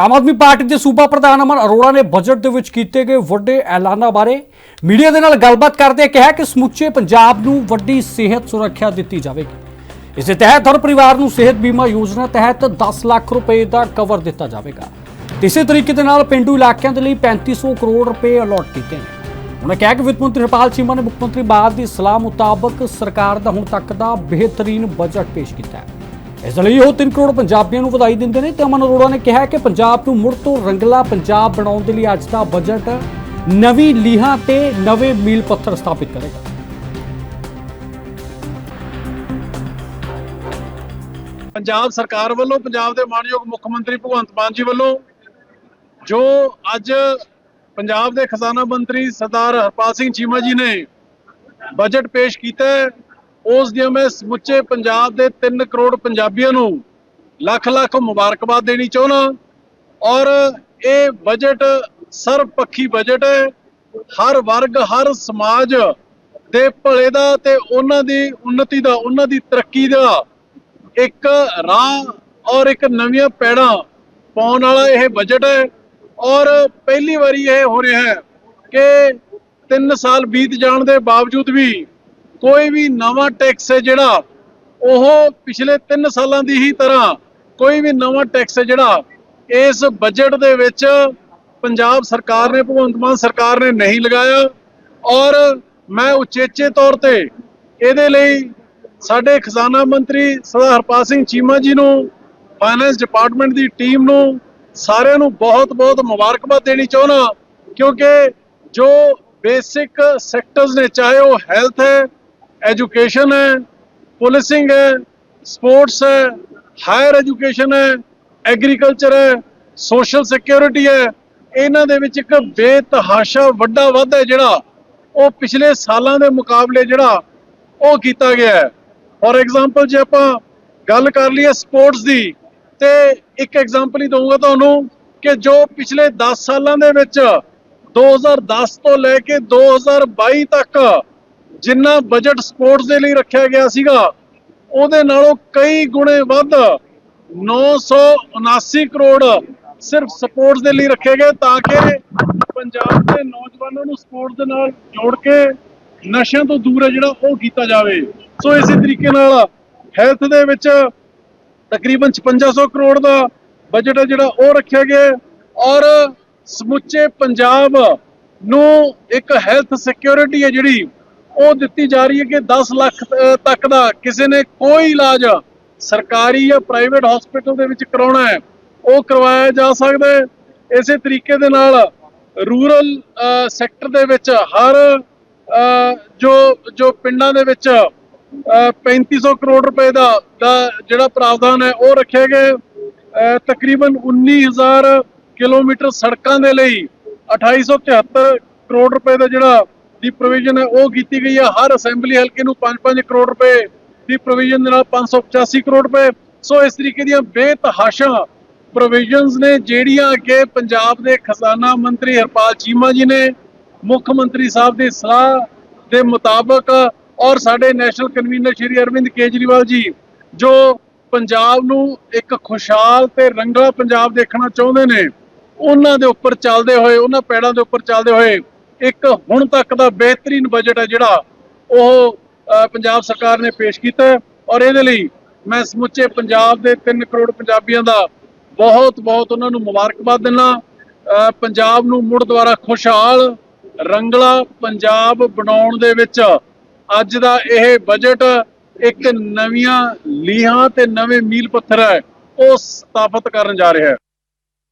Aam Aadmi party ਦੇ ਸੂਬਾ ਪ੍ਰਧਾਨ ਅਮਨ ਅਰੋੜਾ ਨੇ ਬਜਟ ਦੇ ਵਿੱਚ ਕੀਤੇ ਗਏ ਵੱਡੇ ਐਲਾਨਾਂ ਬਾਰੇ ਮੀਡੀਆ ਦੇ ਨਾਲ ਗੱਲਬਾਤ ਕਰਦੇ ਕਿਹਾ ਕਿ ਸਮੁੱਚੇ ਪੰਜਾਬ ਨੂੰ ਵੱਡੀ ਸਿਹਤ ਸੁਰੱਖਿਆ ਦਿੱਤੀ ਜਾਵੇਗੀ। ਇਸ ਦੇ ਤਹਿਤ ਹਰ ਪਰਿਵਾਰ ਨੂੰ ਸਿਹਤ ਬੀਮਾ ਯੋਜਨਾ ਤਹਿਤ 10 ਲੱਖ ਰੁਪਏ ਦਾ ਕਵਰ ਦਿੱਤਾ ਜਾਵੇਗਾ। ਇਸੇ ਤਰੀਕੇ ਦੇ ਨਾਲ ਪਿੰਡੂ ਇਲਾਕਿਆਂ ਦੇ ਲਈ 3500 ਕਰੋੜ ਰੁਪਏ ਅਲਾਟ ਕੀਤੇ ਨੇ। ਉਹਨਾਂ ਕਿਹਾ ਕਿ ਵਿੱਤ ਮੰਤਰੀ ਹਰਪਾਲ ਚੀਮਾ ਨੇ ਮੁੱਖ ਮੰਤਰੀ ਬਾਦ ਦੀ ਸਲਾਹ ਮੁਤਾਬਕ ਸਰਕਾਰ ਦਾ ਹੁਣ ਤੱਕ ਦਾ ਬਿਹਤਰੀਨ ਬਜਟ ਪੇਸ਼ ਕੀਤਾ ਹੈ। ਇਸ ਲਈ ਉਹ 3 ਕਰੋੜ ਪੰਜਾਬੀਆਂ ਨੂੰ ਵਧਾਈ ਦਿੰਦੇ ਨੇ ਤੇ ਅਮਨ ਅਰੋੜਾ ਨੇ ਕਿਹਾ ਕਿ ਪੰਜਾਬ ਨੂੰ ਮੁੜ ਤੋਂ ਰੰਗਲਾ ਪੰਜਾਬ ਬਣਾਉਣ ਦੇ ਲਈ ਅੱਜ ਦਾ ਬਜਟ ਨਵੀਂ ਲੀਹਾਂ ਤੇ ਨਵੇਂ ਮੀਲ ਪੱਥਰ ਸਥਾਪਿਤ ਕਰੇਗਾ। ਪੰਜਾਬ ਸਰਕਾਰ ਵੱਲੋਂ, ਪੰਜਾਬ ਦੇ ਮਾਨਯੋਗ ਮੁੱਖ ਮੰਤਰੀ ਭਗਵੰਤ ਮਾਨ ਜੀ ਵੱਲੋਂ ਜੋ ਅੱਜ ਪੰਜਾਬ ਦੇ ਖਜ਼ਾਨਾ ਮੰਤਰੀ ਸਰਦਾਰ ਹਰਪਾਲ ਸਿੰਘ ਚੀਮਾ ਜੀ ਨੇ ਬਜਟ ਪੇਸ਼ ਕੀਤਾ ਉਸ ਦੀਆਂ ਮੈਂ ਸਮੁੱਚੇ ਪੰਜਾਬ ਦੇ 3 ਕਰੋੜ ਪੰਜਾਬੀਆਂ ਨੂੰ ਲੱਖ ਲੱਖ ਮੁਬਾਰਕਬਾਦ ਦੇਣੀ ਚਾਹੁੰਦਾ ਔਰ ਇਹ ਬਜਟ ਸਰਬਪੱਖੀ ਬਜਟ ਹੈ। ਹਰ ਵਰਗ, ਹਰ ਸਮਾਜ ਦੇ ਭਲੇ ਦਾ ਤੇ ਉਹਨਾਂ ਦੀ ਉન્નਤੀ ਦਾ, ਉਹਨਾਂ ਦੀ ਤਰੱਕੀ ਦਾ ਇੱਕ ਰਾਹ ਔਰ ਇੱਕ ਨਵੀਆਂ ਪੈੜਾਂ ਪਾਉਣ ਵਾਲਾ ਇਹ ਬਜਟ ਹੈ। ਔਰ ਪਹਿਲੀ ਵਾਰੀ ਇਹ ਹੋ ਰਿਹਾ ਹੈ ਕਿ 3 ਸਾਲ ਬੀਤ ਜਾਣ ਦੇ ਬਾਵਜੂਦ ਵੀ ਕੋਈ ਵੀ ਨਵਾਂ ਟੈਕਸ ਹੈ ਜਿਹੜਾ, ਉਹ ਪਿਛਲੇ 3 ਸਾਲਾਂ ਦੀ ਹੀ ਤਰ੍ਹਾਂ ਕੋਈ ਵੀ ਨਵਾਂ ਟੈਕਸ ਹੈ ਜਿਹੜਾ, ਇਸ ਬਜਟ ਦੇ ਵਿੱਚ ਪੰਜਾਬ ਸਰਕਾਰ ਨੇ, ਭਗਵੰਤ ਮਾਨ ਸਰਕਾਰ ਨੇ ਨਹੀਂ ਲਗਾਇਆ ਔਰ ਮੈਂ ਉਚੇਚੇ ਤੌਰ ਤੇ ਇਹਦੇ ਲਈ ਸਾਡੇ ਖਜ਼ਾਨਾ ਮੰਤਰੀ ਸਰਦਾਰ ਹਰਪਾਲ ਸਿੰਘ ਚੀਮਾ ਜੀ ਨੂੰ ਫਾਈਨੈਂਸ ਡਿਪਾਰਟਮੈਂਟ ਦੀ ਟੀਮ ਨੂੰ ਸਾਰਿਆਂ ਨੂੰ ਬਹੁਤ-ਬਹੁਤ ਮੁਬਾਰਕਬਾਦ ਦੇਣੀ ਚਾਹੁੰਦਾ ਕਿਉਂਕਿ ਜੋ ਬੇਸਿਕ ਸੈਕਟਰਸ ਨੇ, ਚਾਹੇ ਉਹ ਹੈਲਥ ਹੈ ਐਜੂਕੇਸ਼ਨ ਹੈ, ਪੁਲਿਸਿੰਗ ਹੈ, ਸਪੋਰਟਸ ਹੈ, ਹਾਇਰ ਐਜੂਕੇਸ਼ਨ ਹੈ, ਐਗਰੀਕਲਚਰ ਹੈ, ਸੋਸ਼ਲ ਸਿਕਿਉਰਿਟੀ ਹੈ, ਇਹਨਾਂ ਦੇ ਵਿੱਚ ਇੱਕ ਬੇਤਹਾਸ਼ਾ ਵੱਡਾ ਵਾਧਾ ਹੈ ਜਿਹੜਾ ਉਹ ਪਿਛਲੇ ਸਾਲਾਂ ਦੇ ਮੁਕਾਬਲੇ ਜਿਹੜਾ ਉਹ ਕੀਤਾ ਗਿਆ ਹੈ। ਫੋਰ ਐਗਜ਼ਾਮਪਲ ਜੇ ਆਪਾਂ ਗੱਲ ਕਰ ਲਈਏ ਸਪੋਰਟਸ ਦੀ, ਤੇ ਇੱਕ ਐਗਜ਼ਾਮਪਲ ਹੀ ਦਊਂਗਾ ਤੁਹਾਨੂੰ ਕਿ ਜੋ ਪਿਛਲੇ 10 ਸਾਲਾਂ ਦੇ ਵਿੱਚ 2010 ਤੋਂ ਲੈ ਕੇ 2022 ਤੱਕ ਜਿੰਨਾ ਬਜਟ ਸਪੋਰਟਸ ਦੇ ਲਈ ਰੱਖਿਆ ਗਿਆ ਸੀਗਾ, ਉਹਦੇ ਨਾਲੋਂ ਕਈ ਗੁਣੇ ਵੱਧ 979 ਕਰੋੜ ਸਿਰਫ ਸਪੋਰਟਸ ਦੇ ਲਈ ਰੱਖੇ ਗਏ ਤਾਂ ਕਿ ਪੰਜਾਬ ਦੇ ਨੌਜਵਾਨਾਂ ਨੂੰ ਸਪੋਰਟਸ ਦੇ ਨਾਲ ਜੋੜ ਕੇ ਨਸ਼ਿਆਂ ਤੋਂ ਦੂਰ ਹੈ ਜਿਹੜਾ ਉਹ ਕੀਤਾ ਜਾਵੇ। ਸੋ ਇਸੇ ਤਰੀਕੇ ਨਾਲ ਹੈਲਥ ਦੇ ਵਿੱਚ ਤਕਰੀਬਨ 5600 ਕਰੋੜ ਦਾ ਬਜਟ ਹੈ ਜਿਹੜਾ ਉਹ ਰੱਖਿਆ ਗਿਆ ਔਰ ਸਮੁੱਚੇ ਪੰਜਾਬ ਨੂੰ ਇੱਕ ਹੈਲਥ ਸਿਕਿਉਰਿਟੀ ਹੈ ਜਿਹੜੀ ਉਹ ਦਿੱਤੀ ਜਾ ਰਹੀ ਹੈ ਕਿ 10 ਲੱਖ ਤੱਕ ਦਾ ਕਿਸੇ ਨੇ ਕੋਈ ਇਲਾਜ ਸਰਕਾਰੀ ਜਾਂ ਪ੍ਰਾਈਵੇਟ ਹਸਪੀਟਲ ਦੇ ਵਿੱਚ ਕਰਾਉਣਾ ਹੈ। ਉਹ ਕਰਵਾਇਆ ਜਾ ਸਕਦਾ ਹੈ। ਇਸੇ ਤਰੀਕੇ ਦੇ ਨਾਲ ਰੂਰਲ ਸੈਕਟਰ ਦੇ ਵਿੱਚ ਹਰ ਜੋ ਜੋ ਪਿੰਡਾਂ ਦੇ ਵਿੱਚ, ਅਹ 3500 ਕਰੋੜ ਰੁਪਏ ਦਾ ਜਿਹੜਾ ਪ੍ਰਾਵਧਾਨ ਹੈ, ਉਹ ਰੱਖਿਆ ਗਿਆ ਅਹ, ਤਕਰੀਬਨ 19000 ਕਿਲੋਮੀਟਰ ਸੜਕਾਂ ਦੇ ਲਈ 2873 ਕਰੋੜ ਰੁਪਏ ਦਾ ਜਿਹੜਾ ਦੀ ਪ੍ਰੋਵੀਜ਼ਨ ਹੈ, ਉਹ ਕੀਤੀ ਗਈ ਹੈ। ਹਰ ਅਸੈਂਬਲੀ ਹਲਕੇ ਨੂੰ 5-5 ਕਰੋੜ ਰੁਪਏ ਦੀ ਪ੍ਰੋਵੀਜ਼ਨ ਦੇ ਨਾਲ 585 ਕਰੋੜ ਰੁਪਏ। ਸੋ ਇਸ ਤਰੀਕੇ ਦੀਆਂ ਬੇਤਹਾਸ਼ਾ ਪ੍ਰੋਵੀਜ਼ਨਸ ਨੇ, ਜਿਹੜੀਆਂ ਕਿ ਪੰਜਾਬ ਦੇ ਖਜ਼ਾਨਾ ਮੰਤਰੀ ਹਰਪਾਲ ਚੀਮਾ ਜੀ ਨੇ, ਮੁੱਖ ਮੰਤਰੀ ਸਾਹਿਬ ਦੀ ਸਲਾਹ ਦੇ ਮੁਤਾਬਕ ਔਰ ਸਾਡੇ ਨੈਸ਼ਨਲ ਕਨਵੀਨਰ ਸ਼੍ਰੀ ਅਰਵਿੰਦ ਕੇਜਰੀਵਾਲ ਜੀ, ਜੋ ਪੰਜਾਬ ਨੂੰ ਇੱਕ ਖੁਸ਼ਹਾਲ ਤੇ ਰੰਗਲਾ ਪੰਜਾਬ ਦੇਖਣਾ ਚਾਹੁੰਦੇ ਨੇ, ਉਹਨਾਂ ਦੇ ਉੱਪਰ ਚੱਲਦੇ ਹੋਏ, ਉਹਨਾਂ ਪੈੜਾਂ ਦੇ ਉੱਪਰ ਚੱਲਦੇ ਹੋਏ ਇੱਕ ਹੁਣ ਤੱਕ ਦਾ ਬਿਹਤਰੀਨ ਬਜਟ ਹੈ ਜਿਹੜਾ ਉਹ ਪੰਜਾਬ ਸਰਕਾਰ ਨੇ ਪੇਸ਼ ਕੀਤਾ ਔਰ ਇਹਦੇ ਲਈ ਮੈਂ ਸਮੁੱਚੇ ਪੰਜਾਬ ਦੇ 3 ਕਰੋੜ ਪੰਜਾਬੀਆਂ ਦਾ ਬਹੁਤ ਬਹੁਤ ਉਹਨਾਂ ਨੂੰ ਮੁਬਾਰਕਬਾਦ ਦਿੰਦਾ ਪੰਜਾਬ ਨੂੰ ਮੁੜ ਦੁਆਰਾ ਖੁਸ਼ਹਾਲ, ਰੰਗਲਾ ਪੰਜਾਬ ਬਣਾਉਣ ਦੇ ਵਿੱਚ ਅੱਜ ਦਾ ਇਹ ਬਜਟ ਇੱਕ ਨਵੀਆਂ ਲੀਹਾਂ ਤੇ ਨਵੇਂ ਮੀਲ ਪੱਥਰ ਹੈ, ਉਹ ਸਥਾਪਿਤ ਕਰਨ ਜਾ ਰਿਹਾ ਹੈ।